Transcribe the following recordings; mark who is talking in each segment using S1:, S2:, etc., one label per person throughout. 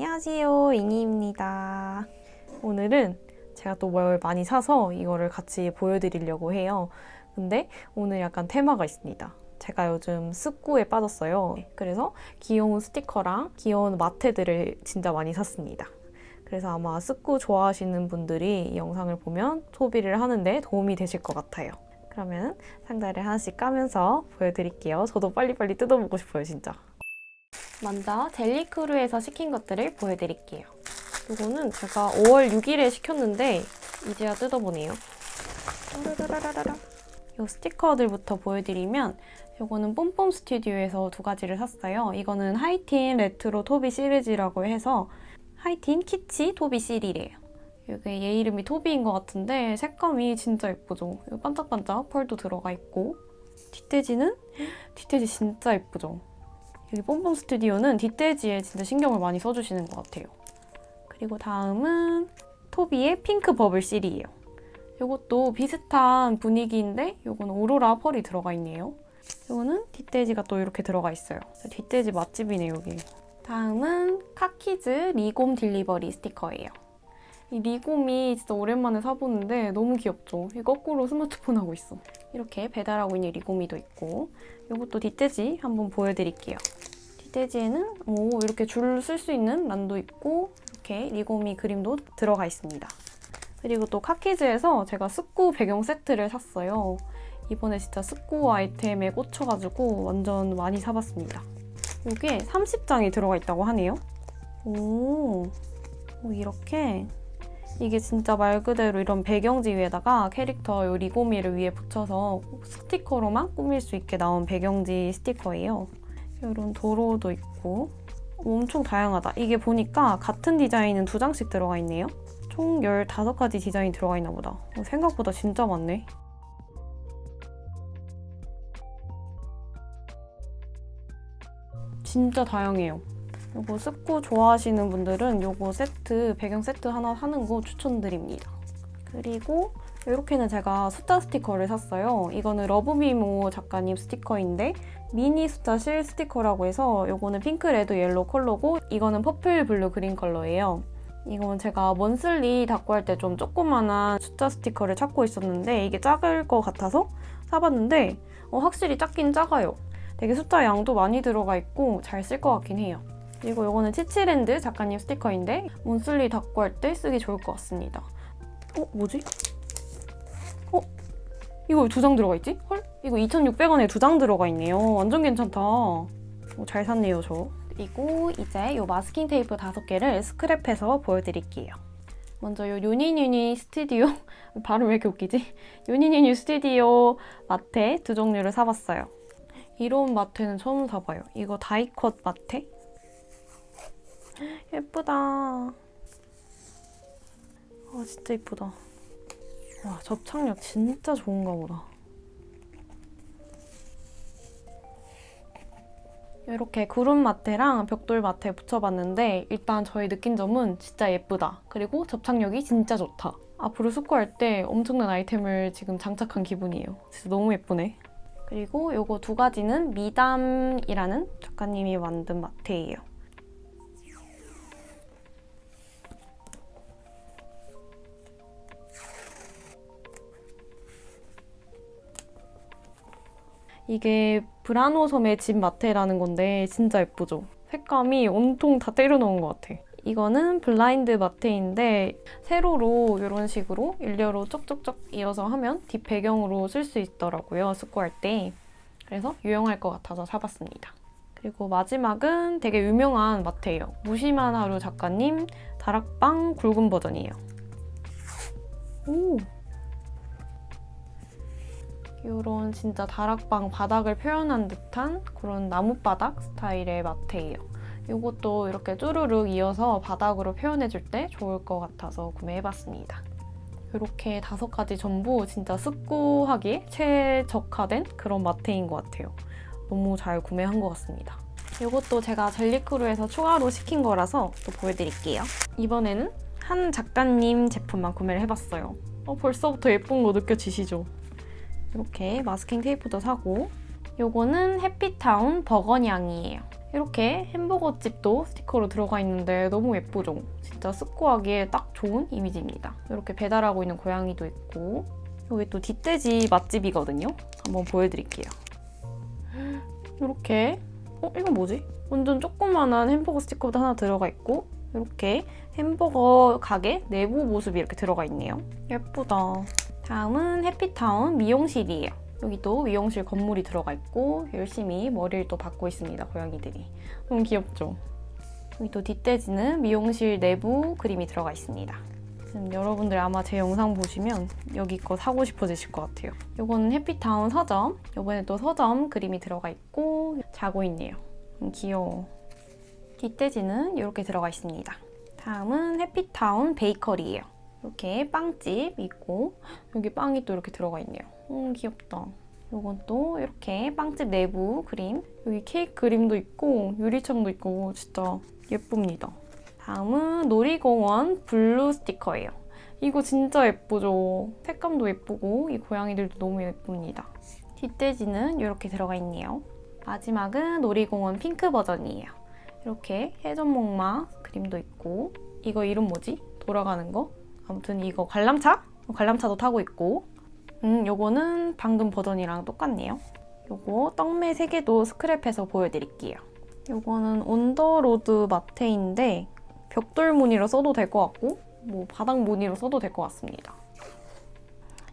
S1: 안녕하세요, 잉이입니다. 오늘은 제가 또 뭘 많이 사서 이거를 같이 보여드리려고 해요. 근데 오늘 약간 테마가 있습니다. 제가 요즘 습구에 빠졌어요. 그래서 귀여운 스티커랑 귀여운 마테들을 진짜 많이 샀습니다. 그래서 아마 습구 좋아하시는 분들이 이 영상을 보면 소비를 하는데 도움이 되실 것 같아요. 그러면 상자를 하나씩 까면서 보여드릴게요. 저도 빨리빨리 뜯어보고 싶어요, 진짜. 먼저 젤리크루에서 시킨 것들을 보여드릴게요. 이거는 제가 5월 6일에 시켰는데 이제야 뜯어보네요. 이 스티커들부터 보여드리면 이거는 뽐뽐 스튜디오에서 두 가지를 샀어요. 이거는 하이틴 레트로 토비 시리즈라고 해서 하이틴 키치 토비 시리래요. 이게 얘 이름이 토비인 것 같은데 색감이 진짜 예쁘죠? 반짝반짝 펄도 들어가 있고 뒷돼지는 뒷돼지 진짜 예쁘죠? 여기 뽐뽐 스튜디오는 뒷돼지에 진짜 신경을 많이 써주시는 것 같아요. 그리고 다음은 토비의 핑크 버블 실이에요. 이것도 비슷한 분위기인데 이거는 오로라 펄이 들어가 있네요. 이거는 뒷돼지가 또 이렇게 들어가 있어요. 뒷돼지 맛집이네 여기. 다음은 카키즈 리곰 딜리버리 스티커예요. 이 리곰이 진짜 오랜만에 사보는데 너무 귀엽죠? 이 거꾸로 스마트폰 하고 있어. 이렇게 배달하고 있는 리곰이도 있고 이것도 뒷돼지 한번 보여드릴게요. 뒷돼지에는 오 이렇게 줄 쓸 수 있는 란도 있고 이렇게 리곰이 그림도 들어가 있습니다. 그리고 또 카키즈에서 제가 습구 배경 세트를 샀어요. 이번에 진짜 습구 아이템에 꽂혀가지고 완전 많이 사봤습니다. 이게 30장이 들어가 있다고 하네요. 오, 오, 이렇게 이게 진짜 말 그대로 이런 배경지 위에다가 캐릭터 요 리고미를 위에 붙여서 스티커로만 꾸밀 수 있게 나온 배경지 스티커예요. 이런 도로도 있고 엄청 다양하다. 이게 보니까 같은 디자인은 두 장씩 들어가 있네요. 총 15가지 디자인 들어가 있나 보다. 어, 생각보다 진짜 많네. 진짜 다양해요. 요거 습구 좋아하시는 분들은 요거 세트, 배경 세트 하나 사는 거 추천드립니다. 그리고 이렇게는 제가 숫자 스티커를 샀어요. 이거는 러브미모 작가님 스티커인데 미니 숫자 실 스티커라고 해서 요거는 핑크, 레드, 옐로우 컬러고 이거는 퍼플, 블루, 그린 컬러예요. 이건 제가 먼슬리 닦고 할 때 좀 조그만한 숫자 스티커를 찾고 있었는데 이게 작을 것 같아서 사봤는데 어, 확실히 작긴 작아요. 되게 숫자 양도 많이 들어가 있고 잘 쓸 것 같긴 해요. 그리고 이거는 치치랜드 작가님 스티커인데 몬슬리 닦고 할 때 쓰기 좋을 것 같습니다. 어? 뭐지? 어? 이거 왜 두 장 들어가 있지? 헐? 이거 2,600원에 두 장 들어가 있네요. 완전 괜찮다. 어, 잘 샀네요, 저. 그리고 이제 이 마스킹 테이프 다섯 개를 스크랩해서 보여드릴게요. 먼저 이 유니유니 스튜디오 발음 왜 이렇게 웃기지? 유니유니 스튜디오 마테 두 종류를 사봤어요. 이런 마테는 처음 사봐요. 이거 다이컷 마테? 예쁘다. 아 진짜 예쁘다. 와 접착력 진짜 좋은가 보다. 이렇게 구름 마테랑 벽돌 마테 붙여봤는데 일단 저희 느낀 점은 진짜 예쁘다. 그리고 접착력이 진짜 좋다. 앞으로 숙고할 때 엄청난 아이템을 지금 장착한 기분이에요. 진짜 너무 예쁘네. 그리고 요거 두 가지는 미담이라는 작가님이 만든 마테예요. 이게 브라노 섬의 집 마테라는 건데 진짜 예쁘죠? 색감이 온통 다 때려넣은 것 같아. 이거는 블라인드 마테인데 세로로 이런 식으로 일렬로 쩍쩍쩍 이어서 하면 뒷 배경으로 쓸 수 있더라고요. 숙고할 때. 그래서 유용할 것 같아서 사봤습니다. 그리고 마지막은 되게 유명한 마테예요. 무심한 하루 작가님 다락방 굵은 버전이에요. 오! 이런 진짜 다락방 바닥을 표현한 듯한 그런 나무바닥 스타일의 마테예요. 이것도 이렇게 쭈루룩 이어서 바닥으로 표현해줄 때 좋을 것 같아서 구매해봤습니다. 이렇게 다섯 가지 전부 진짜 습고하기 최적화된 그런 마테인 것 같아요. 너무 잘 구매한 것 같습니다. 이것도 제가 젤리크루에서 추가로 시킨 거라서 또 보여드릴게요. 이번에는 한 작가님 제품만 구매를 해봤어요. 어, 벌써부터 예쁜 거 느껴지시죠? 이렇게 마스킹 테이프도 사고 요거는 해피타운 버거냥이에요. 이렇게 햄버거 집도 스티커로 들어가 있는데 너무 예쁘죠? 진짜 습고하기에 딱 좋은 이미지입니다. 이렇게 배달하고 있는 고양이도 있고 여기 또 뒷돼지 맛집이거든요. 한번 보여드릴게요. 이렇게 어 이건 뭐지? 완전 조그만한 햄버거 스티커도 하나 들어가 있고 이렇게 햄버거 가게 내부 모습이 이렇게 들어가 있네요. 예쁘다. 다음은 해피타운 미용실이에요. 여기도 미용실 건물이 들어가 있고 열심히 머리를 또 박고 있습니다. 고양이들이. 너무 귀엽죠? 여기 또 뒷돼지는 미용실 내부 그림이 들어가 있습니다. 지금 여러분들 아마 제 영상 보시면 여기 거 사고 싶어지실 것 같아요. 이거는 해피타운 서점. 이번에 또 서점 그림이 들어가 있고 자고 있네요. 음, 귀여워. 뒷돼지는 이렇게 들어가 있습니다. 다음은 해피타운 베이커리예요. 이렇게 빵집 있고 여기 빵이 또 이렇게 들어가 있네요. 음 귀엽다. 이건 또 이렇게 빵집 내부 그림 여기 케이크 그림도 있고 유리창도 있고 진짜 예쁩니다. 다음은 놀이공원 블루 스티커예요. 이거 진짜 예쁘죠? 색감도 예쁘고 이 고양이들도 너무 예쁩니다. 뒷돼지는 이렇게 들어가 있네요. 마지막은 놀이공원 핑크 버전이에요. 이렇게 해전목마 그림도 있고 이거 이름 뭐지? 돌아가는 거? 아무튼 이거 관람차? 관람차도 타고 있고 음 요거는 방금 버전이랑 똑같네요. 요거 떡메 3개도 스크랩해서 보여드릴게요. 요거는 온더로드 마테인데 벽돌 무늬로 써도 될 것 같고 뭐 바닥 무늬로 써도 될 것 같습니다.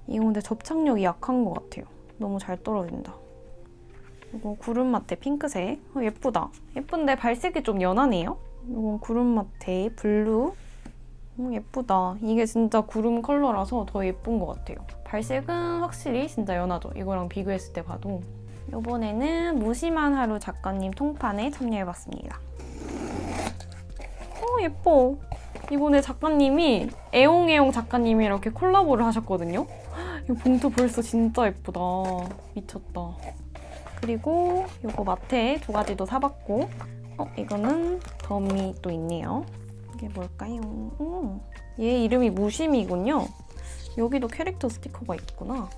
S1: 이거 근데 접착력이 약한 것 같아요. 너무 잘 떨어진다. 이거 구름 마테 핑크색. 어, 예쁘다. 예쁜데 발색이 좀 연하네요. 이건 구름 마테 블루. 어, 예쁘다. 이게 진짜 구름 컬러라서 더 예쁜 것 같아요. 발색은 확실히 진짜 연하죠. 이거랑 비교했을 때 봐도. 이번에는 무심한 하루 작가님 통판에 참여해봤습니다. 어, 예뻐. 이번에 작가님이 애옹애옹 작가님이 이렇게 콜라보를 하셨거든요. 이 봉투 벌써 진짜 예쁘다. 미쳤다. 그리고 이거 마테 두 가지도 사봤고 어 이거는 덤이 또 있네요. 이게 뭘까요? 음, 얘 이름이 무심이군요. 여기도 캐릭터 스티커가 있구나.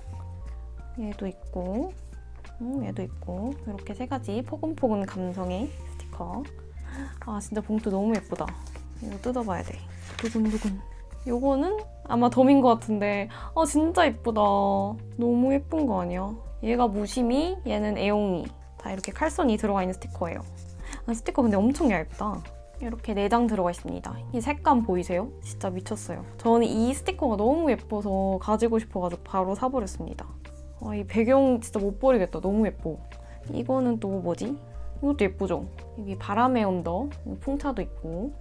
S1: 얘도 있고 음, 얘도 있고 이렇게 세 가지 포근포근 감성의 스티커. 아 진짜 봉투 너무 예쁘다. 이거 뜯어봐야 돼. 두근두근. 요거는 아마 덤인 것 같은데 아 진짜 예쁘다. 너무 예쁜 거 아니야? 얘가 무심이, 얘는 애용이. 다 이렇게 칼선이 들어가 있는 스티커예요. 아, 스티커 근데 엄청 얇다. 이렇게 4장 들어가 있습니다. 이 색감 보이세요? 진짜 미쳤어요. 저는 이 스티커가 너무 예뻐서 가지고 싶어가지고 바로 사버렸습니다. 아, 이 배경 진짜 못 버리겠다. 너무 예뻐. 이거는 또 뭐지? 이것도 예쁘죠? 여기 바람의 언더, 풍차도 있고.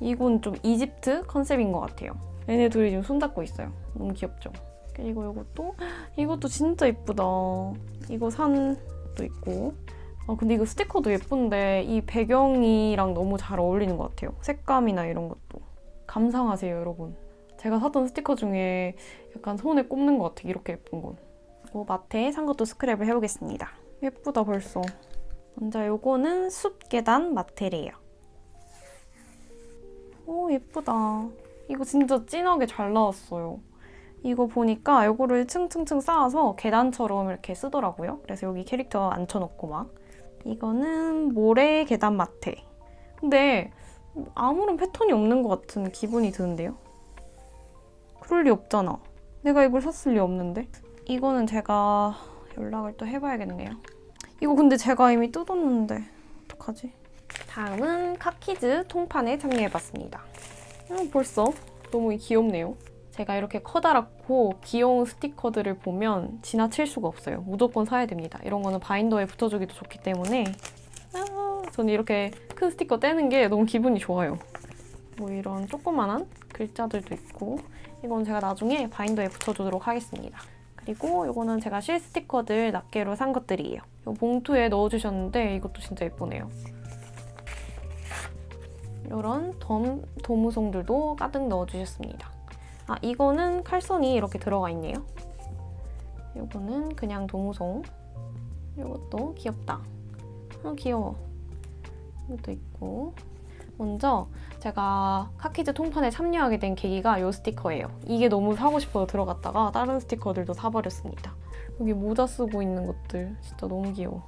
S1: 이건 좀 이집트 컨셉인 것 같아요. 얘네 둘이 지금 손잡고 있어요. 너무 귀엽죠? 그리고 이것도 이것도 진짜 예쁘다. 이거 산도 있고. 아 근데 이거 스티커도 예쁜데 이 배경이랑 너무 잘 어울리는 것 같아요. 색감이나 이런 것도. 감상하세요, 여러분. 제가 사던 스티커 중에 약간 손에 꼽는 것 같아요. 이렇게 예쁜 건. 그리고 마트에 산 것도 스크랩을 해보겠습니다. 예쁘다 벌써. 먼저 요거는 숲 계단 마테래요. 오 예쁘다. 이거 진짜 진하게 잘 나왔어요. 이거 보니까 이거를 층층층 쌓아서 계단처럼 이렇게 쓰더라고요. 그래서 여기 캐릭터 앉혀놓고 막. 이거는 모래 계단 마테. 근데 아무런 패턴이 없는 것 같은 기분이 드는데요. 그럴 리 없잖아. 내가 이걸 샀을 리 없는데. 이거는 제가 연락을 또 해봐야겠네요. 이거 근데 제가 이미 뜯었는데 어떡하지? 다음은 카키즈 통판에 참여해봤습니다. 음, 벌써 너무 귀엽네요. 제가 이렇게 커다랗고 귀여운 스티커들을 보면 지나칠 수가 없어요. 무조건 사야 됩니다. 이런 거는 바인더에 붙여주기도 좋기 때문에 아, 저는 이렇게 큰 스티커 떼는 게 너무 기분이 좋아요. 뭐 이런 조그만한 글자들도 있고 이건 제가 나중에 바인더에 붙여주도록 하겠습니다. 그리고 이거는 제가 실 스티커들 낱개로 산 것들이에요. 이 봉투에 넣어주셨는데 이것도 진짜 예쁘네요. 이런 덤, 도무송들도 가득 넣어주셨습니다. 아, 이거는 칼선이 이렇게 들어가 있네요. 이거는 그냥 도무송. 이것도 귀엽다. 아, 귀여워. 이것도 있고. 먼저 제가 카키즈 통판에 참여하게 된 계기가 이 스티커예요. 이게 너무 사고 싶어서 들어갔다가 다른 스티커들도 사버렸습니다. 여기 모자 쓰고 있는 것들 진짜 너무 귀여워.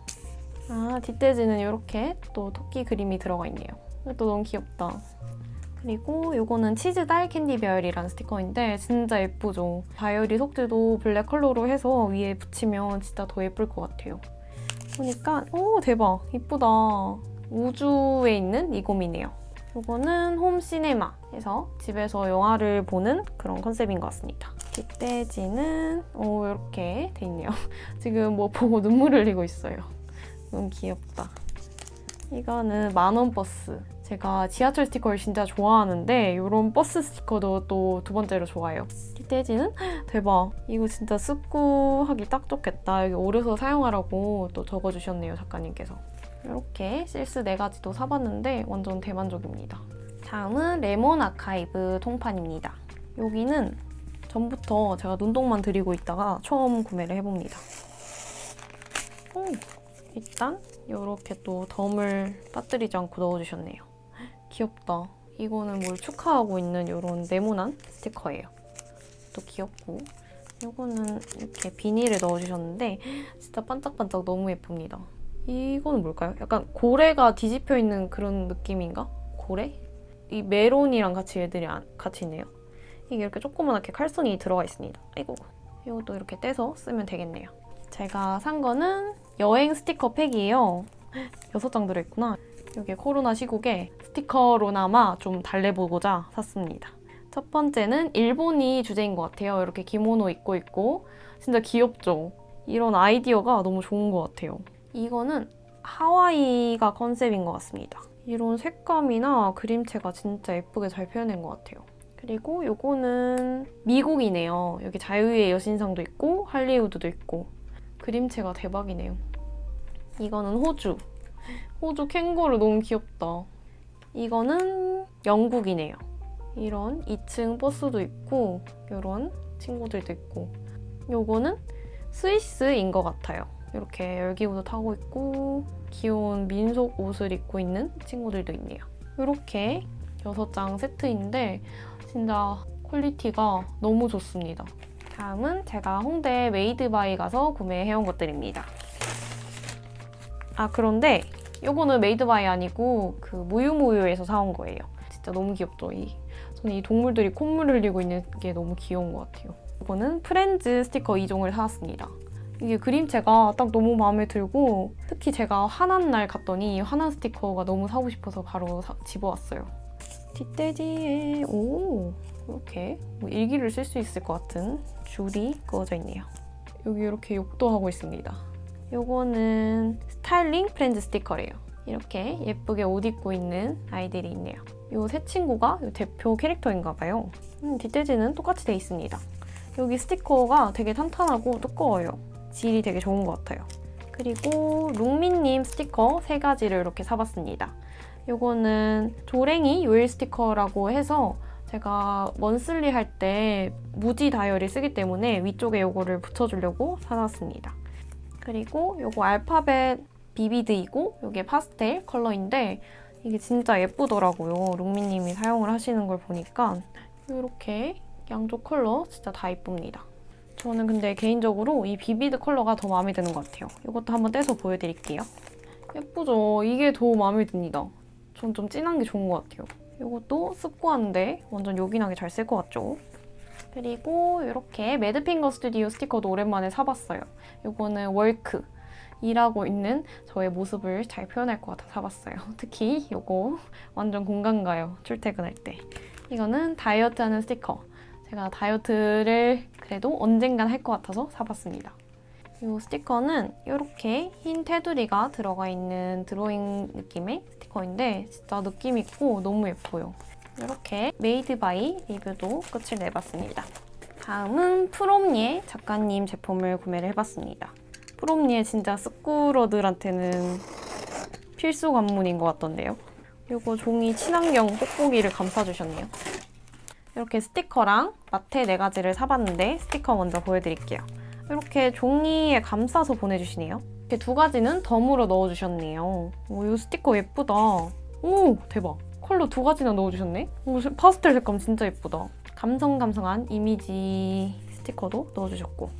S1: 아, 뒷돼지는 이렇게 또 토끼 그림이 들어가 있네요. 이것도 너무 귀엽다. 그리고 이거는 치즈 딸 캔디 배열이라는 스티커인데 진짜 예쁘죠. 다이어리 속지도 블랙 컬러로 해서 위에 붙이면 진짜 더 예쁠 것 같아요. 보니까 오 대박 이쁘다. 우주에 있는 이곰이네요. 이거는 홈 시네마에서 집에서 영화를 보는 그런 컨셉인 것 같습니다. 뒷돼지는 오 이렇게 돼 있네요. 지금 뭐 보고 눈물 흘리고 있어요. 너무 귀엽다. 이거는 만원 버스. 제가 지하철 스티커를 진짜 좋아하는데 이런 버스 스티커도 또 두 번째로 좋아해요. 뒷돼지는 대박. 이거 진짜 습구하기 딱 좋겠다. 여기 오려서 사용하라고 또 적어주셨네요 작가님께서. 이렇게 실스 네 가지도 사봤는데 완전 대만족입니다. 다음은 레몬 아카이브 통판입니다. 여기는 전부터 제가 눈독만 들이고 있다가 처음 구매를 해봅니다. 오, 일단 이렇게 또 덤을 빠뜨리지 않고 넣어주셨네요. 귀엽다. 이거는 뭘 축하하고 있는 이런 네모난 스티커예요. 또 귀엽고 이거는 이렇게 비닐에 넣어주셨는데 진짜 반짝반짝 너무 예쁩니다. 이거는 뭘까요? 약간 고래가 뒤집혀 있는 그런 느낌인가? 고래? 이 메론이랑 같이 얘들이 안- 같이 있네요. 이게 이렇게 조그맣게 칼선이 들어가 있습니다. 아이고 이것도 이렇게 떼서 쓰면 되겠네요. 제가 산 거는 여행 스티커 팩이에요. 여섯 장 들어있구나. 이게 코로나 시국에 스티커로나마 좀 달래보고자 샀습니다. 첫 번째는 일본이 주제인 것 같아요. 이렇게 기모노 입고 있고 진짜 귀엽죠? 이런 아이디어가 너무 좋은 것 같아요. 이거는 하와이가 컨셉인 것 같습니다. 이런 색감이나 그림체가 진짜 예쁘게 잘 표현된 것 같아요. 그리고 요거는 미국이네요. 여기 자유의 여신상도 있고 할리우드도 있고 그림체가 대박이네요. 이거는 호주. 호주 캥거루 너무 귀엽다. 이거는 영국이네요. 이런 2층 버스도 있고 이런 친구들도 있고 요거는 스위스인 것 같아요. 이렇게 열기구도 타고 있고 귀여운 민속 옷을 입고 있는 친구들도 있네요. 이렇게 6장 세트인데 진짜 퀄리티가 너무 좋습니다. 다음은 제가 홍대 메이드바이 가서 구매해온 것들입니다. 아 그런데 요거는 메이드바이 아니고 그 무유무유에서 사온 거예요. 진짜 너무 귀엽죠? 이, 저는 이 동물들이 콧물 흘리고 있는 게 너무 귀여운 것 같아요. 이거는 프렌즈 스티커 2종을 사왔습니다. 이게 그림체가 딱 너무 마음에 들고 특히 제가 화난 날 갔더니 화난 스티커가 너무 사고 싶어서 바로 사- 집어왔어요. 뒷돼지에 오 이렇게 뭐 일기를 쓸 수 있을 것 같은 줄이 그어져 있네요. 여기 이렇게 욕도 하고 있습니다. 요거는 스타일링 프렌즈 스티커래요. 이렇게 예쁘게 옷 입고 있는 아이들이 있네요. 요새 친구가 요 대표 캐릭터인가 봐요. 음, 뒷돼지는 똑같이 돼 있습니다. 여기 스티커가 되게 탄탄하고 두꺼워요. 질이 되게 좋은 것 같아요. 그리고 룽미님 스티커 세 가지를 이렇게 사봤습니다. 요거는 조랭이 요일 스티커라고 해서 제가 먼슬리 할 때 무지 다이어리 쓰기 때문에 위쪽에 요거를 붙여주려고 사놨습니다. 그리고 요거 알파벳 비비드이고 요게 파스텔 컬러인데 이게 진짜 예쁘더라고요. 룽미님이 사용을 하시는 걸 보니까 이렇게 양쪽 컬러 진짜 다 예쁩니다. 저는 근데 개인적으로 이 비비드 컬러가 더 마음에 드는 것 같아요. 이것도 한번 떼서 보여드릴게요. 예쁘죠? 이게 더 마음에 듭니다. 전 좀 진한 게 좋은 것 같아요. 이것도 습고한데 완전 요긴하게 잘 쓸 것 같죠? 그리고 이렇게 매드핑거 스튜디오 스티커도 오랜만에 사봤어요. 이거는 월크. 일하고 있는 저의 모습을 잘 표현할 것 같아 사봤어요. 특히 이거 완전 공감 가요. 출퇴근할 때. 이거는 다이어트 하는 스티커. 제가 다이어트를 그래도 언젠간 할 것 같아서 사봤습니다. 이 스티커는 이렇게 흰 테두리가 들어가 있는 드로잉 느낌의 스티커인데 진짜 느낌 있고 너무 예뻐요. 이렇게 메이드 바이 리뷰도 끝을 내봤습니다. 다음은 프롬니의 작가님 제품을 구매를 해봤습니다. 프롬니의 진짜 스쿠러들한테는 필수 관문인 것 같던데요. 이거 종이 친환경 뽁뽁이를 감싸주셨네요. 이렇게 스티커랑 마테 네 가지를 사봤는데 스티커 먼저 보여드릴게요. 이렇게 종이에 감싸서 보내주시네요. 이렇게 두 가지는 덤으로 넣어주셨네요. 오, 이 스티커 예쁘다. 오, 대박. 컬러 두 가지나 넣어주셨네. 오, 파스텔 색감 진짜 예쁘다. 감성감성한 이미지 스티커도 넣어주셨고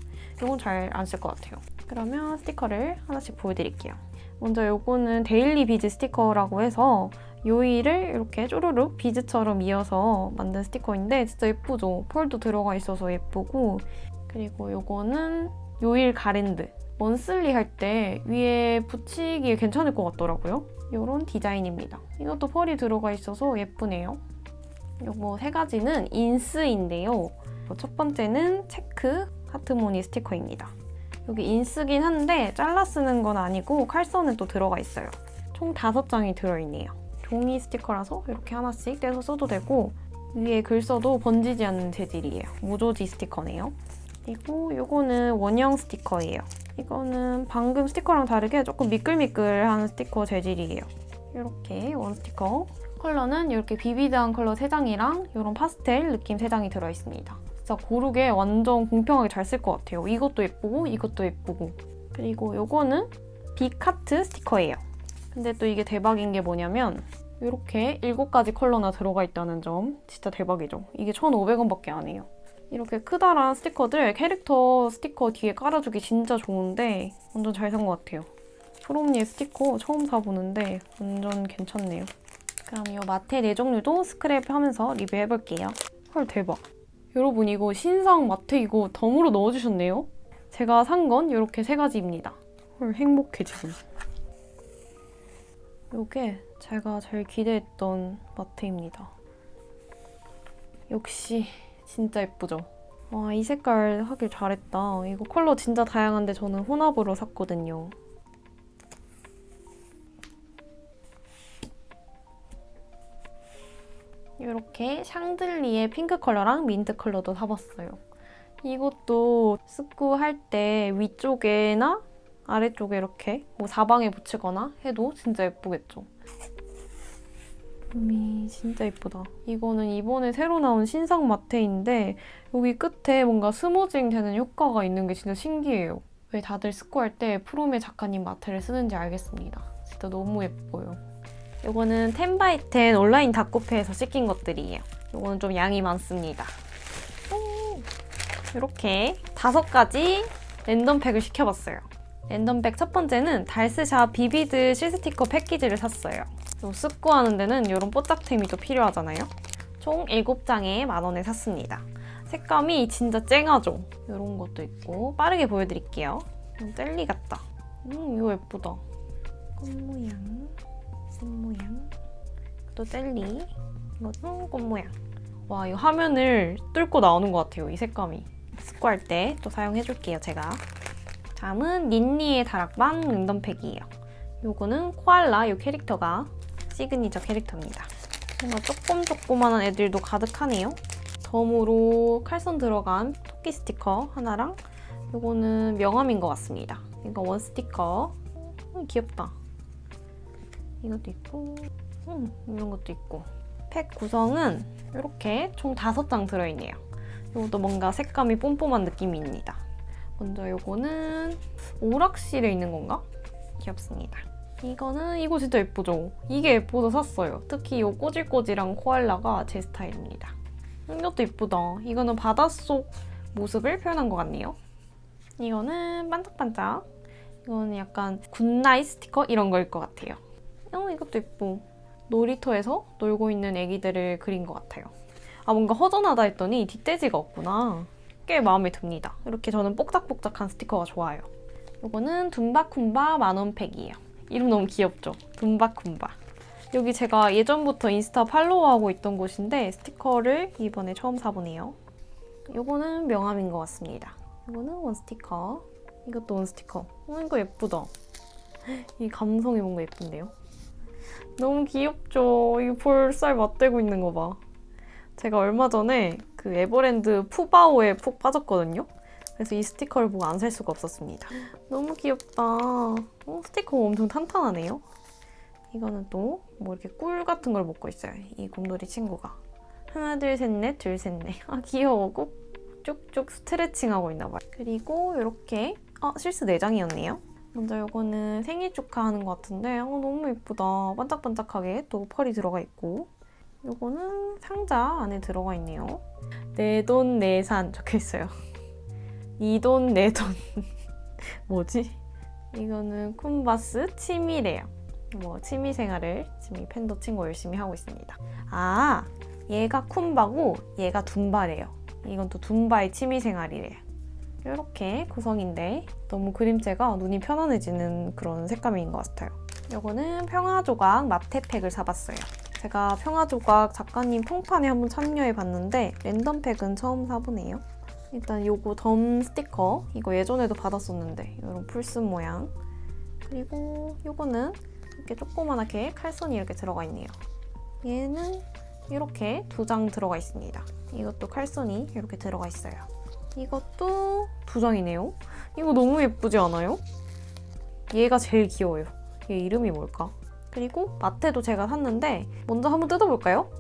S1: 이건 잘 안 쓸 것 같아요. 그러면 스티커를 하나씩 보여드릴게요. 먼저 요거는 데일리 비즈 스티커라고 해서 요일을 이렇게 쪼르륵 비즈처럼 이어서 만든 스티커인데 진짜 예쁘죠? 펄도 들어가 있어서 예쁘고 그리고 요거는 요일 가랜드 먼슬리 할 때 위에 붙이기에 괜찮을 것 같더라고요. 요런 디자인입니다. 이것도 펄이 들어가 있어서 예쁘네요. 요거 세 가지는 인스인데요. 첫 번째는 체크 하트무늬 스티커입니다. 여기 인스긴 한데 잘라 쓰는 건 아니고 칼선은 또 들어가 있어요. 총 다섯 장이 들어있네요. 종이 스티커라서 이렇게 하나씩 떼서 써도 되고 위에 글 써도 번지지 않는 재질이에요. 무조지 스티커네요. 그리고 이거는 원형 스티커예요. 이거는 방금 스티커랑 다르게 조금 미끌미끌한 스티커 재질이에요. 이렇게 원 스티커. 컬러는 이렇게 비비드한 컬러 3장이랑 이런 파스텔 느낌 3장이 들어있습니다. 진짜 고르게 완전 공평하게 잘 쓸 것 같아요. 이것도 예쁘고 이것도 예쁘고. 그리고 이거는 빅하트 스티커예요. 근데 또 이게 대박인 게 뭐냐면 이렇게 7가지 컬러나 들어가 있다는 점 진짜 대박이죠. 이게 1,500원밖에 안 해요. 이렇게 크다란 스티커들 캐릭터 스티커 뒤에 깔아주기 진짜 좋은데 완전 잘 산 것 같아요. 프롬니의 스티커 처음 사보는데 완전 괜찮네요. 그럼 이 마테 네 종류도 스크랩 하면서 리뷰해볼게요. 헐 대박. 여러분 이거 신상 마테 이거 덤으로 넣어주셨네요. 제가 산 건 이렇게 세 가지입니다. 헐 행복해 지금. 이게 제가 제일 기대했던 마테입니다. 역시 진짜 예쁘죠? 와, 이 색깔 하길 잘했다. 이거 컬러 진짜 다양한데 저는 혼합으로 샀거든요. 이렇게 샹들리의 핑크 컬러랑 민트 컬러도 사봤어요. 이것도 스쿠 할 때 위쪽에나 아래쪽에 이렇게 뭐 사방에 붙이거나 해도 진짜 예쁘겠죠. 음, 진짜 예쁘다. 이거는 이번에 새로 나온 신상 마테인데 여기 끝에 뭔가 스모징 되는 효과가 있는 게 진짜 신기해요. 왜 다들 스코할 때 프롬의 작가님 마테를 쓰는지 알겠습니다. 진짜 너무 예뻐요. 이거는 10x10 온라인 닭코페에서 시킨 것들이에요. 이거는 좀 양이 많습니다. 이렇게 다섯 가지 랜덤팩을 시켜봤어요. 랜덤팩 첫 번째는 달스샵 비비드 실스티커 패키지를 샀어요. 요 습고 하는 데는 이런 뽀짝템이 또 필요하잖아요. 총 7장에 만원에 샀습니다. 색감이 진짜 쨍하죠? 이런 것도 있고 빠르게 보여드릴게요. 좀 젤리 같다. 음 이거 예쁘다. 꽃 모양, 꽃 모양. 또 젤리. 이것도 꽃 모양. 와, 이 화면을 뚫고 나오는 것 같아요. 이 색감이. 습고 할때 또 사용해줄게요, 제가. 다음은 닌니의 다락방 랜덤팩이에요. 요거는 코알라 이 캐릭터가 시그니처 캐릭터입니다. 뭔가 조금 조그만한 애들도 가득하네요. 덤으로 칼선 들어간 토끼 스티커 하나랑 요거는 명함인 것 같습니다. 이거 원 스티커. 음, 귀엽다. 이것도 있고 음, 이런 것도 있고 팩 구성은 이렇게 총 5장 들어있네요. 이것도 뭔가 색감이 뽐뽐한 느낌입니다. 먼저 요거는 오락실에 있는 건가? 귀엽습니다. 이거는 이거 진짜 예쁘죠? 이게 예뻐서 샀어요. 특히 이 꼬질꼬질한 코알라가 제 스타일입니다. 이것도 예쁘다. 이거는 바닷속 모습을 표현한 것 같네요. 이거는 반짝반짝. 이거는 약간 굿나잇 스티커 이런 거일 것 같아요. 어, 이것도 예뻐. 놀이터에서 놀고 있는 애기들을 그린 것 같아요. 아, 뭔가 허전하다 했더니 뒷돼지가 없구나. 꽤 마음에 듭니다. 이렇게 저는 뽁닥뽁닥한 스티커가 좋아요. 이거는 둠바쿰바 만원팩이에요. 이름 너무 귀엽죠? 둠바쿰바. 여기 제가 예전부터 인스타 팔로우하고 있던 곳인데 스티커를 이번에 처음 사보네요. 이거는 명함인 것 같습니다. 이거는 원 스티커. 이것도 원 스티커. 어, 이거 예쁘다. 이 감성이 뭔가 예쁜데요? 너무 귀엽죠? 이 볼살 맞대고 있는 거 봐. 제가 얼마 전에 그 에버랜드 푸바오에 푹 빠졌거든요. 그래서 이 스티커를 보고 안 살 수가 없었습니다. 너무 귀엽다. 어, 스티커 엄청 탄탄하네요. 이거는 또 뭐 이렇게 꿀 같은 걸 먹고 있어요. 이 곰돌이 친구가. 하나, 둘, 셋, 넷, 둘, 셋, 넷. 아, 귀여워. 꼭 쭉쭉 스트레칭하고 있나 봐요. 그리고 이렇게 아, 실수 4장이었네요. 먼저 이거는 생일 축하하는 것 같은데 어, 너무 예쁘다. 반짝반짝하게 또 펄이 들어가 있고 이거는 상자 안에 들어가 있네요. 내 돈 내산 적혀 있어요. 니돈내 돈 뭐지? 이거는 쿤바스 취미래요. 뭐 취미 생활을 지금 이 팬더 친구 열심히 하고 있습니다. 아, 얘가 쿤바고 얘가 둠바래요. 이건 또 둠바의 취미 생활이래요. 이렇게 구성인데 너무 그림체가 눈이 편안해지는 그런 색감인 것 같아요. 이거는 평화조각 마테팩을 사봤어요. 제가 평화조각 작가님 통판에 한번 참여해 봤는데 랜덤팩은 처음 사보네요. 일단 요거 덤 스티커 이거 예전에도 받았었는데 이런 풀스 모양 그리고 요거는 이렇게 조그만하게 칼선이 이렇게 들어가 있네요. 얘는 이렇게 두 장 들어가 있습니다. 이것도 칼선이 이렇게 들어가 있어요. 이것도 두 장이네요. 이거 너무 예쁘지 않아요? 얘가 제일 귀여워요. 얘 이름이 뭘까? 그리고 마테도 제가 샀는데 먼저 한번 뜯어볼까요?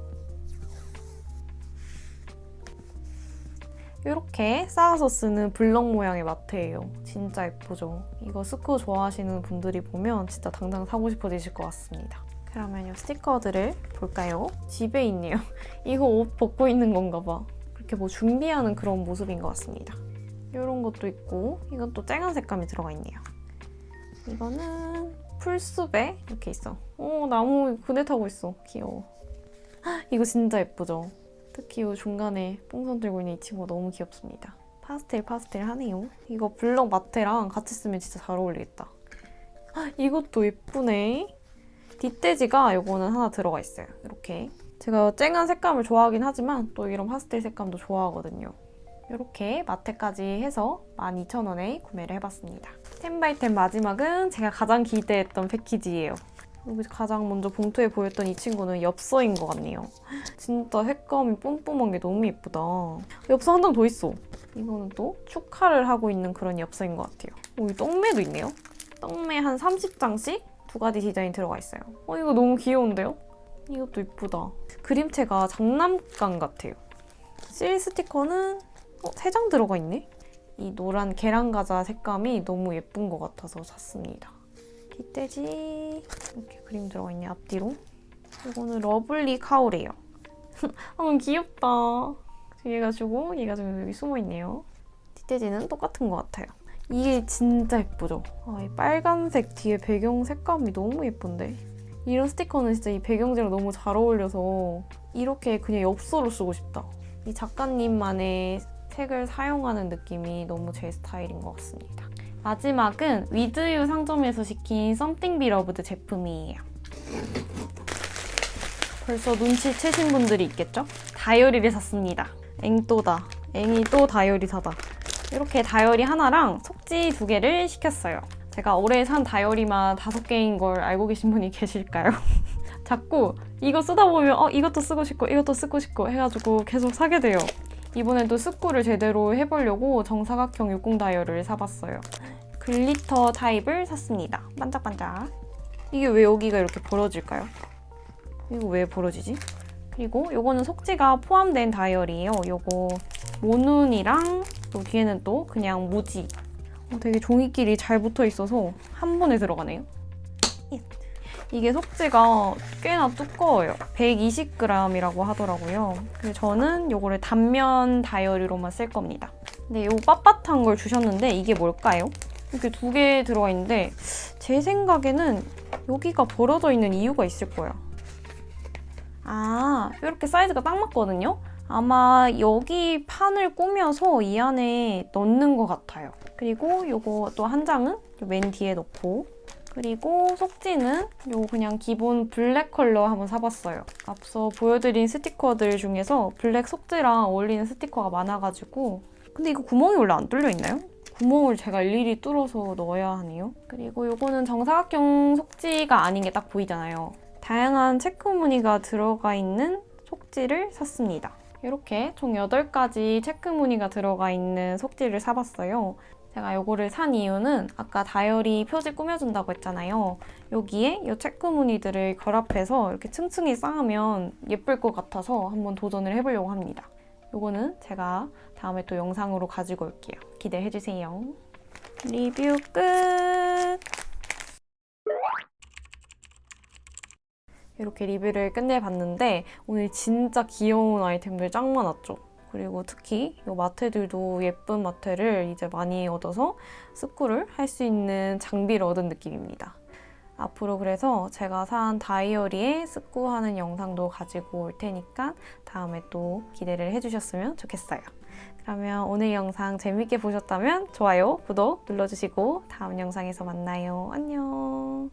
S1: 이렇게 쌓아서 쓰는 블럭 모양의 마테예요. 진짜 예쁘죠? 이거 스코 좋아하시는 분들이 보면 진짜 당장 사고 싶어지실 것 같습니다. 그러면 이 스티커들을 볼까요? 집에 있네요. 이거 옷 벗고 있는 건가 봐. 이렇게 뭐 준비하는 그런 모습인 것 같습니다. 이런 것도 있고 이건 또 쨍한 색감이 들어가 있네요. 이거는 풀숲에 이렇게 있어. 오 나무 그네 타고 있어. 귀여워. 헉, 이거 진짜 예쁘죠? 특히 이 중간에 뽕선 들고 있는 이 친구 너무 귀엽습니다. 파스텔 파스텔 하네요. 이거 블럭 마테랑 같이 쓰면 진짜 잘 어울리겠다. 헉, 이것도 예쁘네. 뒷돼지가 이거는 하나 들어가 있어요. 이렇게. 제가 쨍한 색감을 좋아하긴 하지만 또 이런 파스텔 색감도 좋아하거든요. 이렇게 마테까지 해서 12,000원에 구매를 해봤습니다. 10바이10 마지막은 제가 가장 기대했던 패키지예요. 여기서 가장 먼저 봉투에 보였던 이 친구는 엽서인 것 같네요. 진짜 색감이 뿜뿜한 게 너무 예쁘다. 엽서 한 장 더 있어. 이거는 또 축하를 하고 있는 그런 엽서인 것 같아요. 오, 이 떡매도 있네요. 떡매 한 30장씩 두 가지 디자인 들어가 있어요. 어, 이거 너무 귀여운데요? 이것도 이쁘다. 그림체가 장난감 같아요. 실 스티커는 어, 세장 들어가 있네? 이 노란 계란 과자 색감이 너무 예쁜 것 같아서 샀습니다. 뒷돼지 이렇게 그림 들어가 있네 앞뒤로. 이거는 러블리 카우래요. 아, 귀엽다. 얘가 주고 얘가 지금 여기 숨어 있네요. 뒷돼지는 똑같은 것 같아요. 이게 진짜 예쁘죠? 아, 이 빨간색 뒤에 배경 색감이 너무 예쁜데? 이런 스티커는 진짜 이 배경지랑 너무 잘 어울려서 이렇게 그냥 엽서로 쓰고 싶다. 이 작가님만의 색을 사용하는 느낌이 너무 제 스타일인 것 같습니다. 마지막은 위드유 상점에서 시킨 썸띵 비러브드 제품이에요. 벌써 눈치채신 분들이 있겠죠? 다이어리를 샀습니다. 앵또다. 앵이 또 다이어리 사다. 이렇게 다이어리 하나랑 속지 두 개를 시켰어요. 제가 올해 산 다이어리만 다섯 개인 걸 알고 계신 분이 계실까요? 자꾸 이거 쓰다 보면 어 이것도 쓰고 싶고 이것도 쓰고 싶고 해가지고 계속 사게 돼요. 이번에도 스쿠를 제대로 해보려고 정사각형 육공 다이어리를 사봤어요. 글리터 타입을 샀습니다. 반짝반짝. 이게 왜 여기가 이렇게 벌어질까요? 이거 왜 벌어지지? 그리고 요거는 속지가 포함된 다이어리예요. 요거 모눈이랑 또 뒤에는 또 그냥 무지. 어, 되게 종이끼리 잘 붙어 있어서 한 번에 들어가네요. 예. 이게 속지가 꽤나 두꺼워요. 120g이라고 하더라고요. 그래서 저는 요거를 단면 다이어리로만 쓸 겁니다. 근데 요 빳빳한 걸 주셨는데 이게 뭘까요? 이렇게 두 개 들어가 있는데 제 생각에는 여기가 벌어져 있는 이유가 있을 거예요. 아, 이렇게 사이즈가 딱 맞거든요? 아마 여기 판을 꾸며서 이 안에 넣는 것 같아요. 그리고 요거 또 한 장은 맨 뒤에 넣고 그리고 속지는 요 그냥 기본 블랙 컬러 한번 사봤어요. 앞서 보여드린 스티커들 중에서 블랙 속지랑 어울리는 스티커가 많아가지고 근데 이거 구멍이 원래 안 뚫려 있나요? 구멍을 제가 일일이 뚫어서 넣어야 하네요. 그리고 요거는 정사각형 속지가 아닌 게 딱 보이잖아요. 다양한 체크 무늬가 들어가 있는 속지를 샀습니다. 이렇게 총 8가지 체크 무늬가 들어가 있는 속지를 사봤어요. 제가 이거를 산 이유는 아까 다이어리 표지 꾸며준다고 했잖아요. 여기에 이 체크 무늬들을 결합해서 이렇게 층층이 쌓으면 예쁠 것 같아서 한번 도전을 해보려고 합니다. 이거는 제가 다음에 또 영상으로 가지고 올게요. 기대해 주세요. 리뷰 끝! 이렇게 리뷰를 끝내봤는데 오늘 진짜 귀여운 아이템들 짱 많았죠? 그리고 특히 이 마테들도 예쁜 마테를 이제 많이 얻어서 스쿠를 할수 있는 장비를 얻은 느낌입니다. 앞으로 그래서 제가 산 다이어리에 스쿠하는 영상도 가지고 올 테니까 다음에 또 기대를 해주셨으면 좋겠어요. 그러면 오늘 영상 재밌게 보셨다면 좋아요, 구독 눌러주시고 다음 영상에서 만나요. 안녕.